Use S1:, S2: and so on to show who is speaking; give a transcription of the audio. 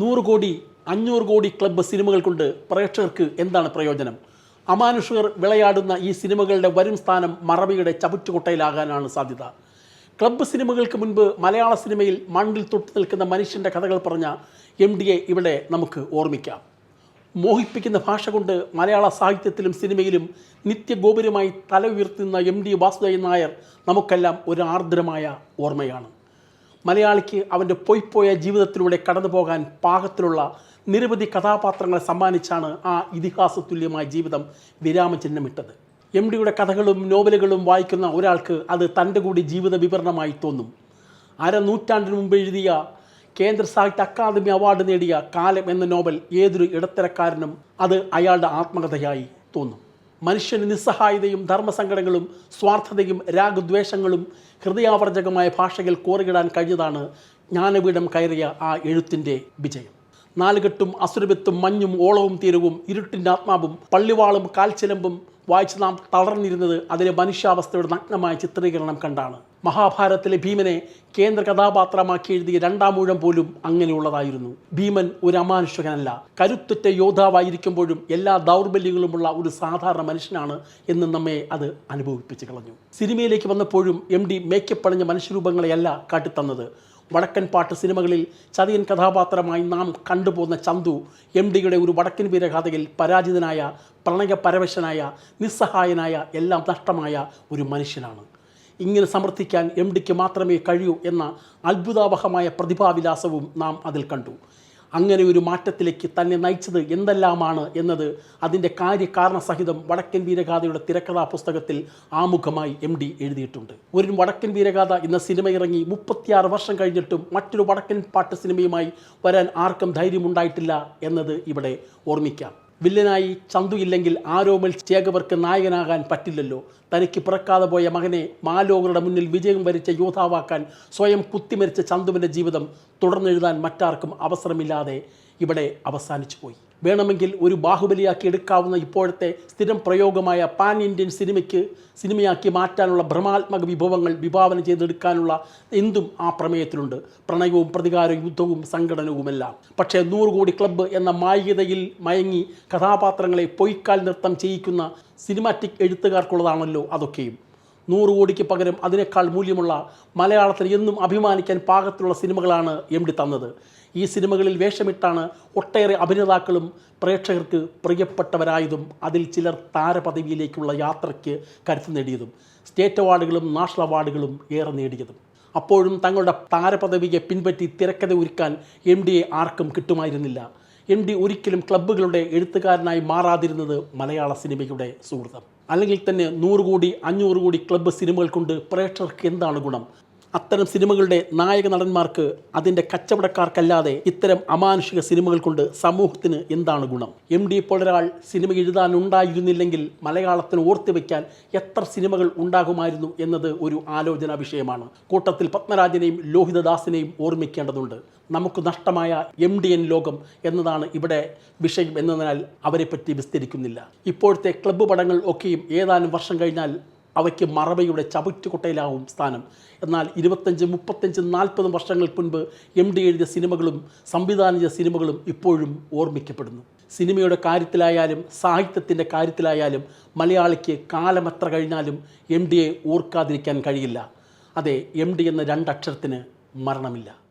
S1: നൂറ് കോടി അഞ്ഞൂറ് കോടി ക്ലബ്ബ് സിനിമകൾ കൊണ്ട് പ്രേക്ഷകർക്ക് എന്താണ് പ്രയോജനം? അമാനുഷകർ വിളയാടുന്ന ഈ സിനിമകളുടെ വരും സ്ഥാനം മറവിയുടെ ചവിറ്റുകൊട്ടയിലാകാനാണ് സാധ്യത. ക്ലബ്ബ് സിനിമകൾക്ക് മുൻപ് മലയാള സിനിമയിൽ മണ്ണിൽ തൊട്ട് നിൽക്കുന്ന മനുഷ്യന്റെ കഥകൾ പറഞ്ഞ എം ഡിയെ ഇവിടെ നമുക്ക് ഓർമ്മിക്കാം. മോഹിപ്പിക്കുന്ന ഭാഷ കൊണ്ട് മലയാള സാഹിത്യത്തിലും സിനിമയിലും നിത്യഗോപുരമായി തല ഉയർത്തുന്ന എം ഡി വാസുദേവൻ നായർ നമുക്കെല്ലാം ഒരു ആർദ്രമായ ഓർമ്മയാണ്. മലയാളിക്ക് അവന്റെ പൊയ്പോയ ജീവിതത്തിലൂടെ കടന്നു പോകാൻ പാകത്തിലുള്ള നിരവധി കഥാപാത്രങ്ങളെ സമ്മാനിച്ചാണ് ആ ഇതിഹാസ തുല്യമായ ജീവിതം വിരാമചിഹ്നമിട്ടത്. എം ഡിയുടെ കഥകളും നോവലുകളും വായിക്കുന്ന ഒരാൾക്ക് അത് തന്റെ കൂടി ജീവിത വിവരണമായി തോന്നും. അര നൂറ്റാണ്ടിന് മുമ്പ് എഴുതിയ കേന്ദ്ര സാഹിത്യ അക്കാദമി അവാർഡ് നേടിയ കാലം എന്ന നോവൽ ഏതൊരു ഇടത്തരക്കാരനും അത് അയാളുടെ ആത്മകഥയായി തോന്നും. മനുഷ്യന് നിസ്സഹായതയും ധർമ്മസങ്കടങ്ങളും സ്വാർത്ഥതയും രാഗദ്വേഷങ്ങളും ഹൃദയാവർജകമായ ഭാഷയിൽ കോറിയിടാൻ കഴിഞ്ഞതാണ് ജ്ഞാനപീഠം കയറിയ ആ എഴുത്തിന്റെ വിജയം. നാലുകെട്ടും അസുരവിത്തും മഞ്ഞും ഓളവും തീരവും ഇരുട്ടിന്റെ ആത്മാവും പള്ളിവാളും കാൽച്ചിലമ്പും വായിച്ച് നാം തളർന്നിരുന്നത് അതിലെ മനുഷ്യാവസ്ഥയുടെ നഗ്നമായ ചിത്രീകരണം കണ്ടാണ്. മഹാഭാരതത്തിലെ ഭീമനെ കേന്ദ്ര കഥാപാത്രമാക്കി എഴുതിയ രണ്ടാം മൂഴം പോലും അങ്ങനെയുള്ളതായിരുന്നു. ഭീമൻ ഒരു അമാനുഷകനല്ല കരുത്തുറ്റ യോദ്ധാവായിരിക്കുമ്പോഴും എല്ലാ ദൗർബല്യങ്ങളുമുള്ള ഒരു സാധാരണ മനുഷ്യനാണ് എന്ന് നമ്മെ അത് അനുഭവിപ്പിച്ച് കളഞ്ഞു. സിനിമയിലേക്ക് വന്നപ്പോഴും എം ഡി മേക്കപ്പണിഞ്ഞ മനുഷ്യരൂപങ്ങളെയല്ല കാട്ടിത്തന്നത്. വടക്കൻ പാട്ട് സിനിമകളിൽ ചതിയൻ കഥാപാത്രമായി നാം കണ്ടുപോകുന്ന ചന്തു എം ഡിയുടെ ഒരു വടക്കൻ വീരഗാഥയിൽ പരാജിതനായ പ്രണയപരവശനായ നിസ്സഹായനായ എല്ലാം നഷ്ടമായ ഒരു മനുഷ്യനാണ്. ഇങ്ങനെ സമർത്ഥിക്കാൻ എം ഡിക്ക് മാത്രമേ കഴിയൂ എന്ന അത്ഭുതാവഹമായ പ്രതിഭാവിലാസവും നാം അതിൽ കണ്ടു. അങ്ങനെ ഒരു മാറ്റത്തിലേക്ക് തന്നെ നയിച്ചത് എന്തെല്ലാമാണ് എന്നത് അതിന്റെ കാര്യകാരണസഹിതം വടക്കൻ വീരഗാഥയുടെ തിരക്കഥാ പുസ്തകത്തിൽ ആമുഖമായി എം ഡി എഴുതിയിട്ടുണ്ട്. ഒരു വടക്കൻ വീരഗാഥ എന്ന സിനിമ ഇറങ്ങി മുപ്പത്തിയാറ് വർഷം കഴിഞ്ഞിട്ടും മറ്റൊരു വടക്കൻ പാട്ട് സിനിമയുമായി വരാൻ ആർക്കും ധൈര്യമുണ്ടായിട്ടില്ല എന്നത് ഇവിടെ ഓർമ്മിക്കാം. വില്ലനായി ചന്തു ഇല്ലെങ്കിൽ ആരോമൽ ചേകവർക്ക് നായകനാകാൻ പറ്റില്ലല്ലോ. തനിക്ക് പിറക്കാതെ പോയ മകനെ മാലോകരുടെ മുന്നിൽ വിജയം വരിച്ച യോദ്ധാവാക്കാൻ സ്വയം കുത്തിമരിച്ച ചന്തുവിന്റെ ജീവിതം തുടർന്നെഴുതാൻ മറ്റാർക്കും അവസരമില്ലാതെ ഇവിടെ അവസാനിച്ചു പോയി വേണമെങ്കിൽ ഒരു ബാഹുബലിയാക്കി എടുക്കാവുന്ന ഇപ്പോഴത്തെ സ്ഥിരം പ്രയോഗമായ പാൻ ഇന്ത്യൻ സിനിമയ്ക്ക് സിനിമയാക്കി മാറ്റാനുള്ള ഭ്രമാത്മക വിഭവങ്ങൾ വിഭാവന ചെയ്തെടുക്കാനുള്ള എന്തും ആ പ്രമേയത്തിലുണ്ട്. പ്രണയവും പ്രതികാര യുദ്ധവും സംഘടനവുമെല്ലാം. പക്ഷേ നൂറ് കോടി ക്ലബ്ബ് എന്ന മായികതയിൽ മയങ്ങി കഥാപാത്രങ്ങളെ പൊയ്ക്കാൽ നൃത്തം ചെയ്യിക്കുന്ന സിനിമാറ്റിക് എഴുത്തുകാർക്കുള്ളതാണല്ലോ അതൊക്കെയും. നൂറ് കോടിക്ക് പകരം അതിനേക്കാൾ മൂല്യമുള്ള മലയാളത്തിൽ എന്നും അഭിമാനിക്കാൻ പാകത്തിലുള്ള സിനിമകളാണ് എം ഡി തന്നത്. ഈ സിനിമകളിൽ വേഷമിട്ടാണ് ഒട്ടേറെ അഭിനേതാക്കളും പ്രേക്ഷകർക്ക് പ്രിയപ്പെട്ടവരായതും അതിൽ ചിലർ താരപദവിയിലേക്കുള്ള യാത്രയ്ക്ക് കരുത്ത് നേടിയതും സ്റ്റേറ്റ് അവാർഡുകളും നാഷണൽ അവാർഡുകളും ഏറെ നേടിയതും. അപ്പോഴും തങ്ങളുടെ താരപദവിയെ പിൻപറ്റി തിരക്കഥ ഒരുക്കാൻ എം ഡിയെ ആർക്കും കിട്ടുമായിരുന്നില്ല. എം ഡി ഒരിക്കലും ക്ലബ്ബുകളുടെ എഴുത്തുകാരനായി മാറാതിരുന്നത് മലയാള സിനിമയുടെ സുഹൃത്തം. അല്ലെങ്കിൽ തന്നെ നൂറ് കോടി അഞ്ഞൂറ് കോടി ക്ലബ്ബ് സിനിമകൾ കൊണ്ട് പ്രേക്ഷകർക്ക് എന്താണ് ഗുണം? അത്തരം സിനിമകളുടെ നായക നടന്മാർക്ക് അതിന്റെ കച്ചവടക്കാർക്കല്ലാതെ ഇത്തരം അമാനുഷിക സിനിമകൾ കൊണ്ട് സമൂഹത്തിന് എന്താണ് ഗുണം? എം ഡി പോലൊരാൾ സിനിമ എഴുതാനുണ്ടായിരുന്നില്ലെങ്കിൽ മലയാളത്തിന് ഓർത്തു എത്ര സിനിമകൾ ഉണ്ടാകുമായിരുന്നു എന്നത് ഒരു ആലോചനാ വിഷയമാണ്. കൂട്ടത്തിൽ പത്മരാജനെയും ലോഹിതദാസിനെയും ഓർമ്മിക്കേണ്ടതുണ്ട്. നമുക്ക് നഷ്ടമായ എം ഡി എൻ ലോകം എന്നതാണ് ഇവിടെ വിഷയം എന്നതിനാൽ അവരെപ്പറ്റി വിസ്തരിക്കുന്നില്ല. ഇപ്പോഴത്തെ ക്ലബ്ബ് പടങ്ങൾ ഒക്കെയും ഏതാനും വർഷം കഴിഞ്ഞാൽ അവയ്ക്ക് മറവയുടെ ചവിറ്റുകൊട്ടയിലാവും സ്ഥാനം. എന്നാൽ ഇരുപത്തഞ്ച് മുപ്പത്തഞ്ച് നാൽപ്പത് വർഷങ്ങൾക്ക് മുൻപ് എം ഡി എഴുതിയ സിനിമകളും സംവിധാനം ചെയ്ത സിനിമകളും ഇപ്പോഴും ഓർമ്മിക്കപ്പെടുന്നു. സിനിമയുടെ കാര്യത്തിലായാലും സാഹിത്യത്തിന്റെ കാര്യത്തിലായാലും മലയാളിക്ക് കാലമെത്ര കഴിഞ്ഞാലും എം ഡിയെ ഓർക്കാതിരിക്കാൻ കഴിയില്ല. അതെ എം ഡി എന്ന രണ്ടക്ഷരത്തിന് മരണമില്ല.